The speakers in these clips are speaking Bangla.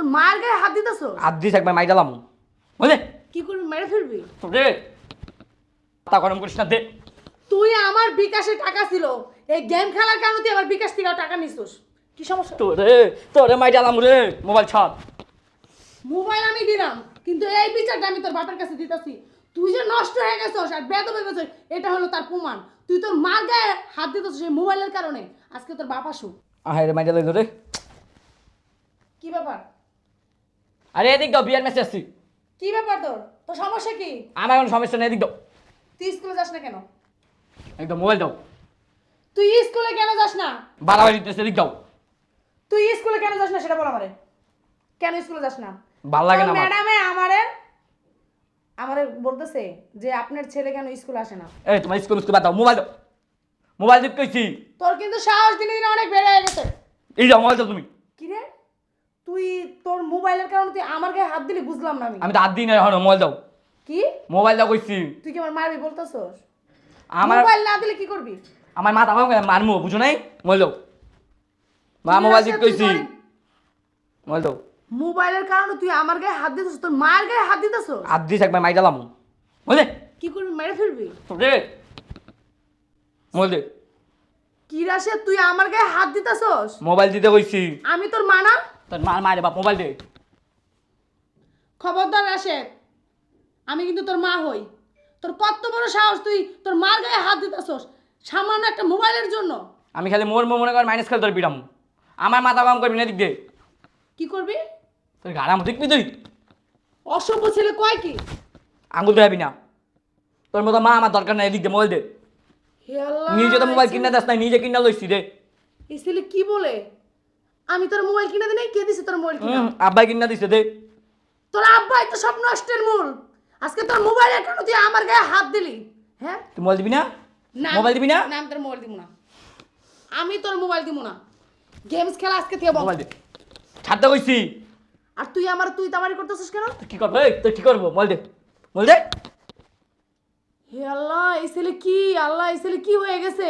তোর মায়ের গায়ে হাত দিতেছ? আর দিস একবার মাই দিলাম বুঝলে? কি করবি মেরে ফেলবি? রে তা গরম করিস না দে। তুই আমার বিকাশে টাকা ছিল। এই গেম খেলার কারণে তুই আমার বিকাশ থেকে টাকা নিছিস। কি সমস্যা? তোরে তোরে মাই দিলাম রে। মোবাইল ছাড়। মোবাইল আমি দিলাম কিন্তু এই বিচারটা আমি তোর বাপের কাছে দিতেছি। তুই যে নষ্ট হয়ে গেছস আর বেদ হয়ে গেছস এটা হলো তার প্রমাণ। তুই তোর মার গায়ে হাত দিতেছিস সেই মোবাইলের কারণে। আজকে তোর বাপ আসুক। আহে রে মাই দিলাম রে। কি ব্যাপার? আরে এদিক দাও বিয়ার মেসেজ আসছি। কি ব্যাপার তোর? তোর সমস্যা কি? আমার কোনো সমস্যা নেই এদিক দাও। তুই স্কুলে যাস না কেন? একদম মোবাইল দাও। তুই স্কুলে কেন যাস না? বাড়াবাড়ি দিতেছে এদিক দাও। তুই স্কুলে কেন যাস না সেটা বল আমারে। কেন স্কুলে যাস না? ভালো লাগে না আমার। ম্যাডামে আমারে আমারে বলতেছে যে আপনার ছেলে কেন স্কুলে আসে না। এই তোমার স্কুল স্কুল বাদ দাও মোবাইল দাও। মোবাইল দিতে কইছি তোর কিন্তু সাহস দিনে দিনে অনেক বেড়ে গেছে। এই যাও মোবাইল দাও তুমি। কি রে? তুই তোর মোবাইলের কারণে তুই আমার গায়ে হাত দিলি বুঝলাম না আমি। আমি তো আর দিন এখন মোবাইল দাও। কি? মোবাইল দাও কইছি। তুই কি আমার মারবি বলতেছস? আমার মোবাইল না দিলে কি করবি? আমার মাথা ভাঙ মারমু বুঝো নাই? মোবাইল দাও। মা মোবাইল দিতে কইছি। মোবাইল দাও। মোবাইলের কারণে তুই আমার গায়ে হাত দিতেছস তোর মায়ের গায়ে হাত দিতেছস? আর দিস একবার মাই দিলাম বুঝলে? কি করবি মেরে ফেলবি? রে মোবাইল দে। কি রাশে তুই আমার গায়ে হাত দিতেছস? মোবাইল দিতে কইছি। আমি তোর মানা তোর মার মারে বাপ মোবাইল দে খবরদার রাশেদ আমি কিন্তু তোর মা হই। তোর কত বড় সাহস তুই তোর মার গায়ে হাত দিতেছস সামান্য একটা মোবাইলের জন্য। আমি খালি মোর মো মনে কর মাইনাস খেলে তোর বিরাম। আমার মাথা কাম করবি না দিক দে কি করবি? তোর গাড়াম দেখবি তুই। অসভ্য ছেলে কয় কি? আঙুল দেখাবি না। তোর মতো মা আমার দরকার নাই এদিক দে মোবাইল দে। হে আল্লাহ, নিজে তো মোবাইল এই কিনা দেস নাই নিজে কিনা লইছি রে। এই ছেলে কি বলে? আমি তোর মোবাইল কিনে দিই কে দিছে তোর মোবাইল কিনা? হুম, আব্বাই কিনা দিছে দে। তোর আব্বাই তো সব নষ্টের মূল। আজকে তোর মোবাইলের কারণে তুই আমার গায়ে হাত দিলি। হ্যাঁ? তুই মোবাইল দিবি না? না মোবাইল দিবি না? না আমি তোর মোবাইল দিব না। আমি তোর মোবাইল দিব না। গেমস খেলা আজকে থেকে বন্ধ। মোবাইল দে। ছাড়তে কইছি। আর তুই আমার তুই তামারি করতেছিস কেন? কি করব? এই তুই কি করব? মোবাইল দে। মোবাইল দে। হে আল্লাহ এই ছেলে কি? আল্লাহ এই ছেলে কি হয়ে গেছে?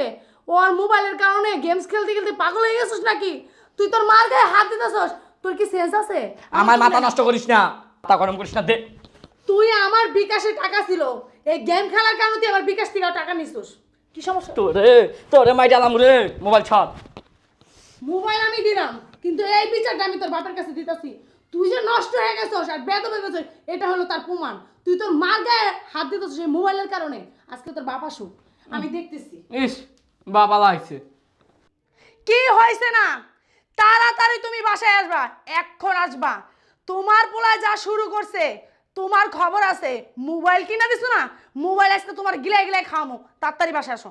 ওর মোবাইলের কারণে গেমস খেলতে খেলতে পাগল হয়ে গেছিস নাকি? তুই তোর মার গায়ে হাত দিতেছস? তোর কি সেন্স আছে? আমার মাথা নষ্ট করিস না। মাথা গরম করিস না দে। তুই আমার বিকাশে টাকা ছিল। এই গেম খেলার কারণে তুই আমার বিকাশ থেকে টাকা নিছিস। কি সমস্যা? তোরে তোরে মাই দিলাম রে। মোবাইল ছাড়। মোবাইল আমি দিলাম কিন্তু এই বিচারটা আমি তোর বাপের কাছে দিতেছি। তুই যে নষ্ট হয়ে গেছস আর বেদ হয়ে গেছস এটা হলো তার প্রমাণ। তুই তোর মার গায়ে হাত দিতেছিস সেই মোবাইলের কারণে। আজকে তোর বাপ আসুক। আমি দেখতেছি। ইস বাবা লাগছে কি হয়েছে না? তাড়াতাড়ি তুমি বাসায় আসবা এখন আসবা। তোমার পোলায় যা শুরু করছে তোমার খবর আছে মোবাইল কিনা দিছো না? মোবাইল আজকে তোমার গিলাই গিলাই খাওয়ামো তাড়াতাড়ি বাসায় আসো।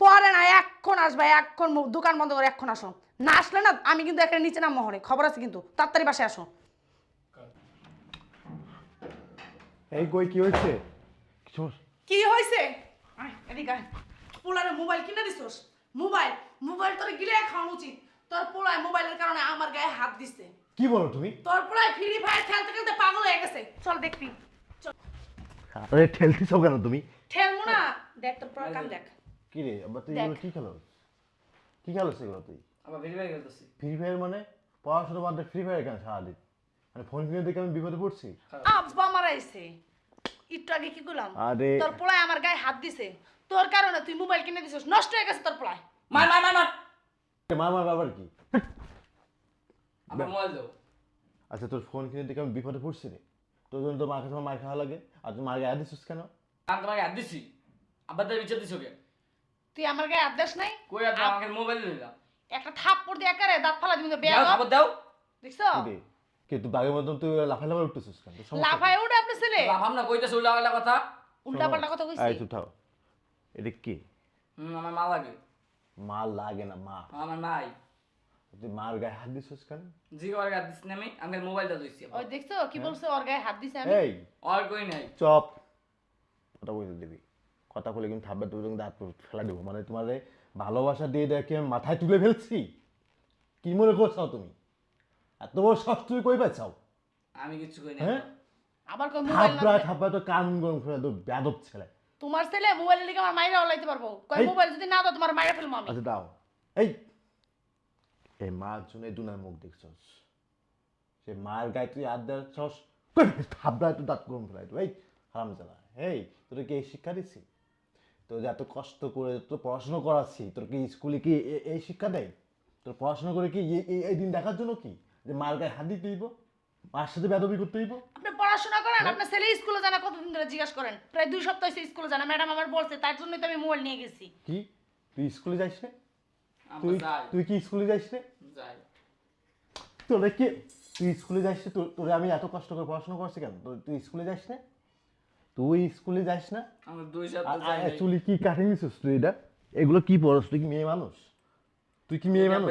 পরে না এখন আসবা এখন দোকান বন্ধ করে এখন আসো। না আসলে না আমি কিন্তু একটা নিচে নাম মহরে খবর আছে কিন্তু তাড়াতাড়ি বাসায় আসো। এই কই কি হয়েছে? কি কি হয়েছে। পোলারে মোবাইল কিনে দিছস? মোবাইল মোবাইল তোর গিলাই খাওয়ানো উচিত। তোর পোলায় মোবাইলের কারণে আমার গায়ে হাত দিছে। কি বলো তুমি? তোর ফ্রি ফায়ার খেলতে খেলতে পাগল হয়ে গেছে। চল দেখবি। আরে ঠেলতেছ কেন তুমি? ঠেলবো না। দেখ তোর কাম দেখ। কি রে আবার তুই এগুলো কি খেলো? কি খেলো সেগুলো তুই? আবার ভেরি ভেরি খেলতেছি। ফ্রি ফায়ার মানে? পড়াশোনা বাদ ফ্রি ফায়ার কেন সারাদিন মানে ফোন কিনে দেখে আমি বিপদে পড়ছি। আব্বা মারাইছে একটু আগে কি করলাম? আরে। তোর পোলায় আমার গায়ে হাত দিছে। তোর কারণে তুই মোবাইল কিনে দিছিস। নষ্ট হয়ে গেছে তোর পোলায়। মার মার মার। মার মা আমার বাবার কি? আবার মোবাইল দাও আচ্ছা তোর ফোন কিনে দেখে আমি বিপদে পড়ছি রে। তোর জন্য তো মার কাছে মার খাওয়া লাগে। আর তুই মার গায়ে দিছিস কেন? আমি তোমাকে হাত দিছি। আবার তার বিচার দিছো কে? তুই আমার গায়ে হাত দিস নাই? কই আর আমাকে মোবাইল দিলাম একটা থাপ্পড় দিয়ে একারে দাঁত ফালা দিবি বেয়া দাও খবর দাও। দেখছ? কি রে? কি তুই বাঘের মতন তুই লাফাই লাফাই উঠতেছিস কেন? তোর? লাফায় উঠে আপনি ছেলে। লাভাম না কইতেছে উল্টা পাল্টা কথা। উল্টা পাল্টা কথা এই কইছি। চুপ থাও এটা কি? হুম আমার মা লাগে। মা লাগে না মা। আমার নাই। তুই মার গায়ে হাত দিছিস কেন? জি ওর হাত দিছি না আমি। আমি মোবাইলটা দিছি ওই দেখছ কি বলছো ওর গায়ে হাত দিছে আমি? এই। আর কই নাই? চপ। কথা বলতে দিবি। কথা বলে কিন্তু থাকবে তুমি দাঁত ফেলা দেবো। মানে তোমারে ভালোবাসা দিয়ে দেখে আমি মাথায় তুলে ফেলছি। কি মনে করছ তুমি? এত বড় সস তুমি কই পাচ্ছাও আমি কিছু কই না আবার কই মোবাইল না থাপড়া। থাপড়া তো কান গরম করে তো বেদব ছেলে। তোমার ছেলে মোবাইলের লিগে আমার মাইরা ওলাইতে পারব। এই। মোবাইল যদি না দাও তোমার মাইরা ফেলব আমি। আচ্ছা দাও। এই এই মার জন্য এই দুনার মুখ দেখছস। সে মায়ের গায়ে তুই হাত দেওয়ার সাহস থাবড়া একটু দাঁত করুন ফেলাই এই হারাম জ্বালা এই তোর কি এই শিক্ষা দিচ্ছি তোর যে এত কষ্ট করে তোর পড়াশোনা করাচ্ছি তোর কি স্কুলে কি এ- এই শিক্ষা দেয়? তোর পড়াশোনা করে কি এই- এই দিন দেখার জন্য কি? যে মার গায়ে হাত দিতে হইব? মার সাথে বেদবি করতে হইব? আপনি পড়াশোনা করেন আপনার ছেলে স্কুলে জানা কতদিন ধরে জিজ্ঞাসা করেন? প্রায় দুই সপ্তাহ হয়েছে স্কুলে জানা ম্যাডাম আমার বলছে তার জন্যই তো আমি মোবাইল নিয়ে গেছি। কি? তুই স্কুলে যাইস আমরা তুই তুই কি স্কুলে যাইস না? যাই। তোরা কি তুই স্কুলে যাইস না? তোর- আমি এত কষ্ট করে পড়াশোনা করছি কেন? তুই স্কুলে যাইস না? তুই স্কুলে যাইস না? আমরা দুই সপ্তাহ যাই নাই। কি কাটিং দিছিস তুই এটা? এগুলো কি পড়স তুই কি মেয়ে মানুষ? তুই কি মেয়ে মানুষ?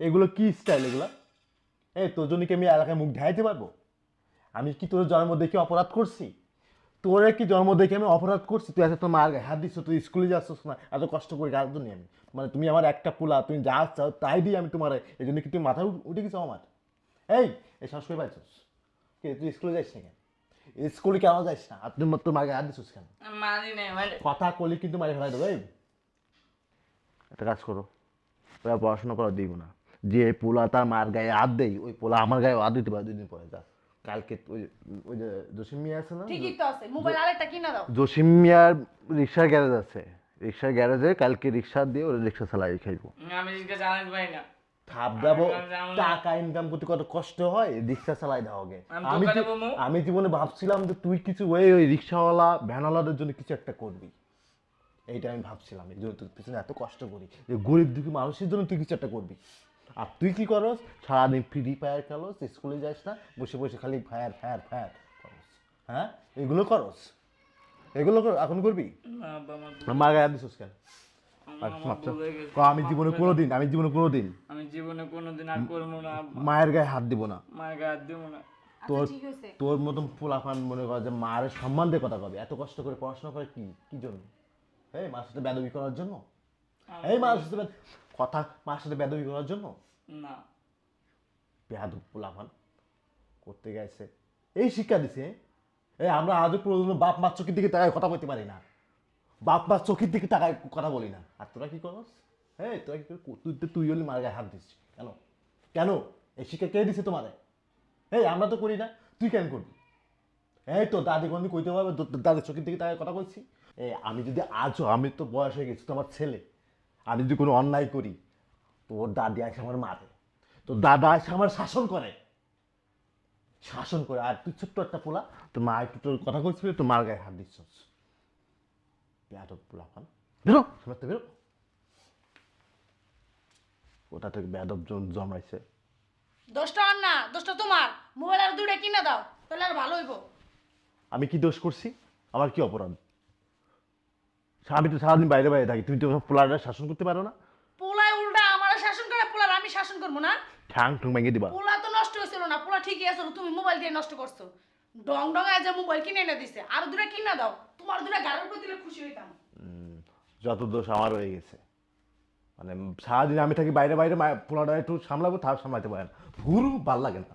এগুলো কি স্টাইল এগুলো? এই তোর জন্য কি আমি এলাকায় মুখ ঢাইতে পারব? আমি কি তোর জন্ম দেখে অপরাধ করছি? তোরে কি জন্ম দেখে আমি অপরাধ করছি? তুই এত তোর মার গায়ে হাত দিচ্ছ তুই স্কুলে যাচ্ছিস না এত কষ্ট করে গাছ জন্য আমি। মানে তুমি আমার একটা পোলা তুমি যা চাও তাই দিয়ে আমি তোমার এই জন্য কি তুমি মাথা উঠে গেছো আমার? এই এই শ্বাস করে পাইছিস? কে তুই স্কুলে যাইস না কেন? স্কুলে কেন যাইস না? আর তুই তোর মার গায়ে হাত দিচ্ছিস কেন? কথা কলি কিন্তু মারি ফেলাই দেবো এই। একটা কাজ করো পড়াশোনা করা দিব না। যে পোলা তার মার গায়ে হাত দেই ওই পোলা আমার গায়ে হাত দিতে পারে দুদিন পরে যা কালকে ওই ওই যে জসিম মিয়া আছে না? ঠিকই তো আছে মোবাইল আরেকটা কিনা দাও। জসিম মিয়ার রিক্সার গ্যারেজ আছে। রিক্সার গ্যারেজে কালকে রিক্সা দিয়ে ওরা রিক্সা চালাই খাইবো। আমি জিজ্ঞাসা জানাতে পারি না। থাপ দেবো। টাকা ইনকাম করতে কত কষ্ট হয় রিক্সা চালাই দাও আগে। আমি। আমি জীবনে ভাবছিলাম যে তুই কিছু ওই ওই রিক্সাওয়ালা ভ্যানওয়ালাদের জন্য কিছু একটা করবি। এইটা আমি ভাবছিলাম এই জন্য তোর পিছনে এত কষ্ট করি। যে গরিব দুঃখী মানুষের জন্য তুই কিছু একটা করবি। আর তুই কি করস? সারাদিন ফ্রি ফায়ার খেলোস স্কুলে যাস না বসে বসে খালি ফায়ার ফায়ার ফায়ার করস। হ্যাঁ? এগুলো করস। এগুলো কর এখন করবি? মার গায়ে দিছিস কেন? আমি জীবনে কোনো দিন আমি জীবনে কোনো দিন আমি জীবনে কোনোদিন আর করব না মায়ের গায়ে হাত দিব না। মায়ের গায়ে হাত দেবো না। তোর আচ্ছা হয়েছে তোর মতন ফুলাফান মনে কর যে মার সম্মান দিয়ে কথা কবে? এত কষ্ট করে পড়াশোনা করে কি কি জন্য? এই মার সাথে বেদবি করার জন্য? এই মার সাথে কথা মার সাথে বেদবি করার জন্য? না। বেহাদব ফুলাফান করতে গেছে এই শিক্ষা দিছে এই আমরা আজও প্রয়োজন বাপ মার চোখের দিকে তাকায় কথা বলতে পারি না। বাপ মার চোখের দিকে তাকায় কথা বলি না। আর তোরা কি করস? হ্যাঁ তোরা কি কর- তুই তুই হলি মার গায়ে হাত দিস? কেন? কেন? এই শিক্ষা কে দিছে তোমারে? এই আমরা তো করি না তুই কেন করবি? এই তো দাদি কোনদিন কইতে পারবে? দাদির চোখের দিকে তাকায় কথা বলছি? এই আমি যদি আজও আমি তো বয়স হয়ে গেছি তো আমার ছেলে। আমি যদি কোনো অন্যায় করি তোর দাদি আসে আমার মারে। তোর দাদা এসে আমার শাসন করে। শাসন করে। আর তুই ছোট্ট একটা পোলা তোর মা একটু তোর কথা কইছিল তোর মার গায়ে হাত দিচ্ছস। বেয়াদব পোলা পান। বেরো সামনে বেরো। কোথা থেকে বেয়াদব জন্মাইছে? দোষটা আর না দোষটা তোমার। মোবাইল আর দুইটা কিনা দাও তাহলে আর ভালো হইব। আমি কি দোষ করছি? আমার কি অপরাধ? আমি তো সারাদিন বাইরে বাইরে থাকি। তুমি তো পোলারটা শাসন করতে পারো না। পোলায় উল্টা আমার শাসন করে পোলার আমি শাসন করব না। ঠ্যাং ঠুং ভেঙে দিবা। পোলা তো নষ্ট হয়েছিল না পোলা ঠিকই আছে তুমি মোবাইল দিয়ে নষ্ট করছ। ডং ডং আজ মোবাইল কিনে এনে দিছে আর দুটা কিনা দাও তোমার দুটা গাড়ির উপর দিলে খুশি হইতাম। যত দোষ আমার হয়ে গেছে। মানে সারাদিন আমি থাকি বাইরে বাইরে পোলাটা একটু সামলাবো তার সামলাতে পারে না। ভুরু ভালো লাগে না।